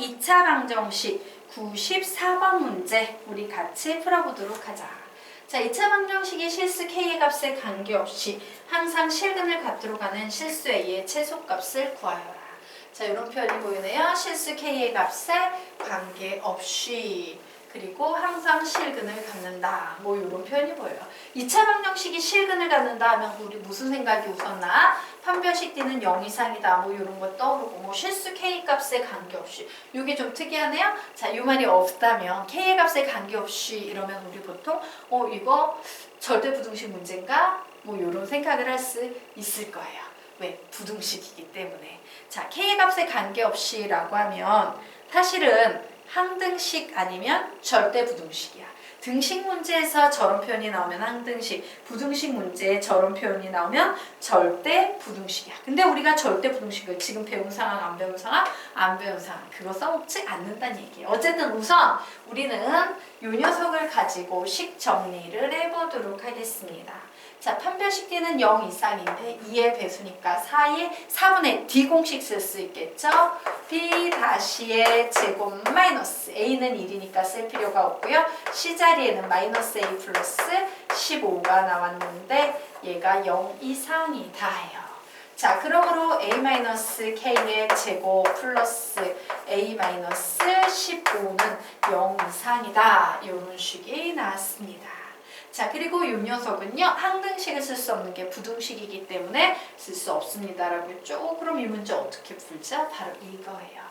2차 방정식 94번 문제 우리 같이 풀어보도록 하자. 자, 2차 방정식이 실수 k의 값에 관계없이 항상 실근을 갖도록 하는 실수 a의 최소값을 구하여라. 자, 이런 표현이 보이네요. 실수 k의 값에 관계없이 그리고 항상 실근을 갖는다. 뭐 이런 표현이 보여요. 2차 방정식이 실근을 갖는다 하면 우리 무슨 생각이 우선나? 판별식 D는 0 이상이다. 뭐 이런 거 떠오르고 뭐 실수 K 값에 관계없이 이게 좀 특이하네요. 자, 이 말이 없다면 K의 값에 관계없이 이러면 우리 보통 어 이거 절대 부등식 문제인가? 뭐 이런 생각을 할 수 있을 거예요. 왜? 부등식이기 때문에. 자, K의 값에 관계없이라고 하면 사실은 항등식 아니면 절대 부등식이야. 등식 문제에서 저런 표현이 나오면 항등식, 부등식 문제에 저런 표현이 나오면 절대 부등식이야. 근데 우리가 절대 부등식을 지금 배운 상황, 안 배운 상황, 안 배운 상황 그거 써먹지 않는다는 얘기예요. 어쨌든 우선 우리는 이 녀석을 가지고 식 정리를 해보도록 하겠습니다. 자, 판별식 D는 0 이상인데 2의 배수니까 4의 4분의 D 공식 쓸 수 있겠죠? B 다시의 제곱 마이너스 A는 1이니까 쓸 필요가 없고요. C 자리에는 마이너스 A 플러스 15가 나왔는데 얘가 0 이상이다 해요. 자, 그러므로 A-K의 제곱 플러스 A-15는 0 이상이다. 이런 식이 나왔습니다. 자, 그리고 이 녀석은요, 항등식을 쓸 수 없는 게 부등식이기 때문에 쓸 수 없습니다라고 했죠. 어, 그럼 이 문제 어떻게 풀죠? 바로 이거예요.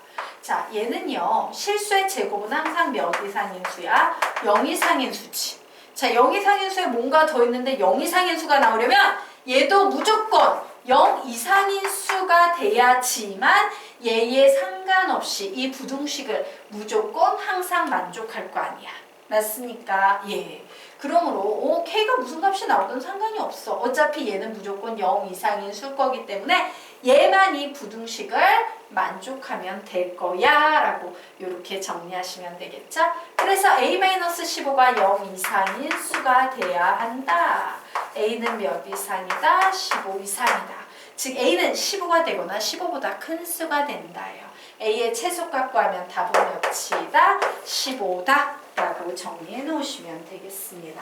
자, 얘는요, 실수의 제곱은 항상 몇 이상인 수야? 0 이상인 수지. 자, 0 이상인 수에 뭔가 더 있는데 0 이상인 수가 나오려면 얘도 무조건 0 이상인 수가 돼야지만 얘에 상관없이 이 부등식을 무조건 항상 만족할 거 아니야. 맞습니까? 예. 그러므로 어, K가 무슨 값이 나오든 상관이 없어. 어차피 얘는 무조건 0 이상인 수일 거기 때문에 얘만 이 부등식을 만족하면 될 거야 라고 이렇게 정리하시면 되겠죠? 그래서 A-15가 0 이상인 수가 돼야 한다. A는 몇 이상이다? 15 이상이다. 즉 A는 15가 되거나 15보다 큰 수가 된다요. A의 최소값 구하면 답은 몇이다? 15다. 라고 정리해 놓으시면 되겠습니다.